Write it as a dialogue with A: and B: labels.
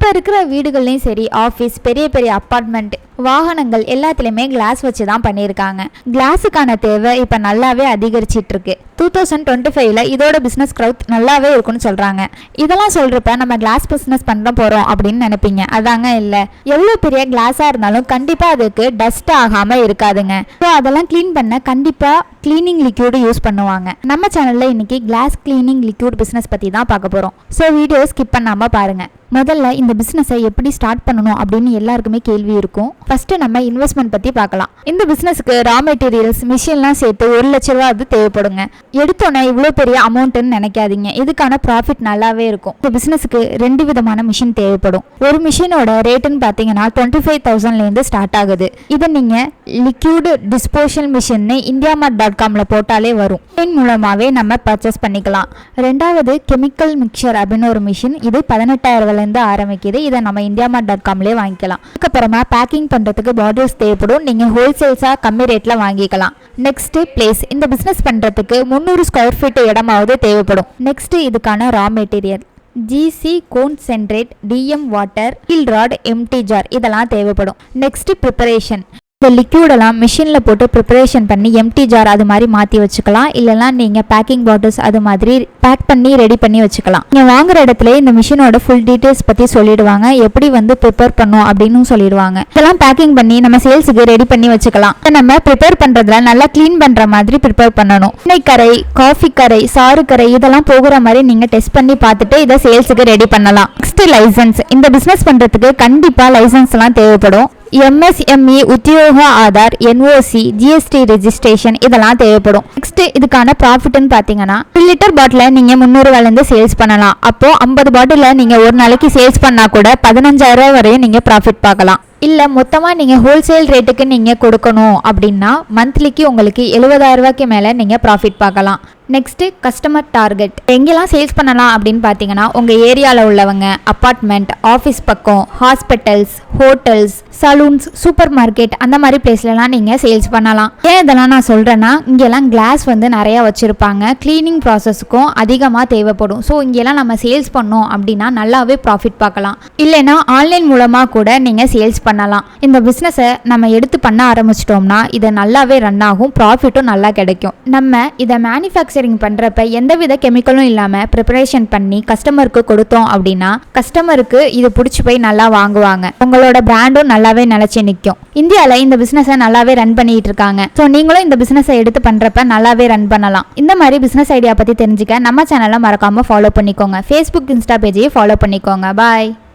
A: இப்போ இருக்கிற வீடுகள்லையும் சரி ஆஃபீஸ் பெரிய பெரிய அப்பார்ட்மெண்ட் வாகனங்கள் எல்லாத்துலேயுமே கிளாஸ் வச்சு தான் பண்ணியிருக்காங்க. கிளாஸுக்கான தேவை இப்போ நல்லாவே அதிகரிச்சிட்டு இருக்கு டூ தௌசண்ட் டுவெண்ட்டி ஃபைவ்ல இதோட பிஸ்னஸ் க்ரௌத் நல்லாவே இருக்குன்னு சொல்கிறாங்க இதெல்லாம் சொல்கிறப்ப நம்ம கிளாஸ் பிஸ்னஸ் பண்ண போகிறோம் அப்படின்னு நினைப்பீங்க. அதாங்க இல்லை. எவ்வளோ பெரிய கிளாஸாக இருந்தாலும் கண்டிப்பாக அதுக்கு டஸ்ட் ஆகாமல் இருக்காதுங்க. ஸோ அதெல்லாம் க்ளீன் பண்ண கண்டிப்பாக க்ளீனிங் லிக்யூடு யூஸ் பண்ணுவாங்க. நம்ம சேனலில் இன்னைக்கு கிளாஸ் க்ளீனிங் லிக்யூட் பிஸ்னஸ் பற்றி தான் பார்க்க போகிறோம் ஸோ வீடியோ ஸ்கிப் பண்ணாமல் பாருங்கள் முதல்ல இந்த பிஸ்னஸை எப்படி ஸ்டார்ட் பண்ணணும் அப்படின்னு எல்லாருக்குமே கேள்வி இருக்கும். ஃபர்ஸ்ட் நம்ம இன்வெஸ்ட்மெண்ட் பற்றி பார்க்கலாம். இந்த பிஸ்னஸுக்கு ரா மெட்டீரியல்ஸ் மிஷின்லாம் சேர்த்து ஒரு லட்ச ரூபா அது தேவைப்படுங்க. எடுத்தோன்னே இவ்வளோ பெரிய அமௌண்ட்டுன்னு நினைக்காதீங்க. இதுக்கான ப்ராஃபிட் நல்லாவே இருக்கும். இந்த பிஸ்னஸுக்கு ரெண்டு விதமான மிஷின் தேவைப்படும். ஒரு மிஷினோட ரேட்டுன்னு பார்த்தீங்கன்னா டுவெண்ட்டி ஃபைவ் தௌசண்ட்லேருந்து ஸ்டார்ட் ஆகுது. இதை நீங்கள் லிக்யூடு டிஸ்போஷல் மிஷின்னு இந்தியா மார்ட் டாட் காமில் போட்டாலே வரும். மிஷின் மூலமாகவே நம்ம பர்ச்சேஸ் பண்ணிக்கலாம். ரெண்டாவது கெமிக்கல் மிக்சர் அப்படின்னு ஒரு மிஷின் இது பதினெட்டாயிரம் ரூபாயிலேருந்து ஆரம்பிக்குது. இதை நம்ம இந்தியா மார்ட் டாட் காம்லேயே வாங்கிக்கலாம். அதுக்கப்புறமா பேக்கிங் பண்ணுறதுக்கு பாட்டில்ஸ் தேவைப்படும். நீங்கள் ஹோல்சேல்ஸாக கம்மி ரேட்டில் வாங்கிக்கலாம். நெக்ஸ்ட் பிளேஸ் இந்த பிஸ்னஸ் பண்ணுறதுக்கு முந்நூறு ஸ்கொயர் ஃபீட் இடமாவது தேவைப்படும். நெக்ஸ்ட் இதுக்கான raw material GC concentrate DM water heel rod empty jar இதெல்லாம் தேவைப்படும். நெக்ஸ்ட் ப்ரிப்பரேஷன் இந்த லிக்யூடெல்லாம் மிஷினில் போட்டு ப்ரிப்பரேஷன் பண்ணி எம்டி ஜார் அது மாதிரி மாற்றி வச்சுக்கலாம். இல்லைனா நீங்கள் பேக்கிங் பாட்டில்ஸ் அது மாதிரி பேக் பண்ணி ரெடி பண்ணி வச்சுக்கலாம். நீங்கள் வாங்குற இடத்துல இந்த மிஷினோட ஃபுல் டீட்டெயில்ஸ் பற்றி சொல்லிடுவாங்க. எப்படி வந்து ப்ரிப்பேர் பண்ணும் அப்படின்னு சொல்லிடுவாங்க. இதெல்லாம் பேக்கிங் பண்ணி நம்ம சேல்ஸுக்கு ரெடி பண்ணி வச்சுக்கலாம். நம்ம ப்ரிப்பேர் பண்ணுறதுல நல்லா க்ளீன் பண்ணுற மாதிரி ப்ரிப்பேர் பண்ணணும். எண்ணெய் கரை காஃபி கரை சாறு கரை இதெல்லாம் போகிற மாதிரி நீங்கள் டெஸ்ட் பண்ணி பார்த்துட்டு இதை சேல்ஸுக்கு ரெடி பண்ணலாம். நெக்ஸ்ட் லைசன்ஸ் இந்த பிஸ்னஸ் பண்ணுறதுக்கு கண்டிப்பாக லைசன்ஸ்லாம் தேவைப்படும். எம்எஸ்எம்இ உத்தியோக ஆதார் என்ஓசி ஜிஎஸ்டி ரெஜிஸ்ட்ரேஷன் இதெல்லாம் தேவைப்படும். நெக்ஸ்ட் இதுக்கான ப்ராஃபிட்னு பார்த்தீங்கன்னா ஒரு லிட்டர் பாட்டில் நீங்கள் முந்நூறுவாயிலேருந்து சேல்ஸ் பண்ணலாம். அப்போ ஐம்பது பாட்டிலில் நீங்கள் ஒரு நாளைக்கு சேல்ஸ் பண்ணால் கூட பதினஞ்சாயிரம் ரூபாய் வரையும் நீங்கள் ப்ராஃபிட் பார்க்கலாம். இல்லை மொத்தமாக நீங்கள் ஹோல்சேல் ரேட்டுக்கு நீங்கள் கொடுக்கணும் அப்படின்னா மந்த்லிக்கு உங்களுக்கு எழுபதாயிரம் ரூபாய்க்கு மேலே நீங்கள் ப்ராஃபிட் பார்க்கலாம். நெக்ஸ்ட்டு கஸ்டமர் டார்கெட் எங்கெல்லாம் சேல்ஸ் பண்ணலாம் அப்படின்னு பார்த்தீங்கன்னா உங்கள் ஏரியாவில் உள்ளவங்க அப்பார்ட்மெண்ட் ஆஃபீஸ் பக்கம் hospitals hotels salons super market அந்த மாதிரி பிளேஸ்லலாம் நீங்கள் சேல்ஸ் பண்ணலாம். ஏன் இதெல்லாம் நான் சொல்கிறேன்னா இங்கெல்லாம் கிளாஸ் வந்து நிறையா வச்சுருப்பாங்க. க்ளீனிங் ப்ராசஸுக்கும் அதிகமாக தேவைப்படும். ஸோ இங்கெல்லாம் நம்ம சேல்ஸ் பண்ணோம் அப்படின்னா நல்லாவே ப்ராஃபிட் பார்க்கலாம். இல்லைன்னா ஆன்லைன் மூலமாக கூட நீங்கள் சேல்ஸ் பண்ணலாம். இந்த பிஸ்னஸை நம்ம எடுத்து பண்ண ஆரம்பிச்சிட்டோம்னா இது நல்லாவே ரன் ஆகும் ப்ராஃபிட்டும் நல்லா கிடைக்கும். நம்ம இதை மேனுஃபேக்சரிங் பண்ணுறப்ப எந்தவித கெமிக்கலும் இல்லாமல் ப்ரிப்பரேஷன் பண்ணி கஸ்டமருக்கு கொடுத்தோம் அப்படின்னா கஸ்டமருக்கு இது பிடிச்சி போய் நல்லா வாங்குவாங்க. உங்களோட பிராண்டும் நல்லாவே நிலச்சி நிற்கும் இந்தியாவில் இந்த பிஸ்னஸை நல்லாவே ரன் பண்ணிட்டு இருக்காங்க. ஸோ நீங்களும் இந்த பிஸ்னஸை எடுத்து பண்ணுறப்ப நல்லாவே ரன் பண்ணலாம். இந்த மாதிரி பிஸ்னஸ் ஐடியா பற்றி தெரிஞ்சுக்க நம்ம சேனலை மறக்காமல் ஃபாலோ பண்ணிக்கோங்க. ஃபேஸ்புக் இன்ஸ்டா பேஜையும் ஃபாலோ பண்ணிக்கோங்க. பாய்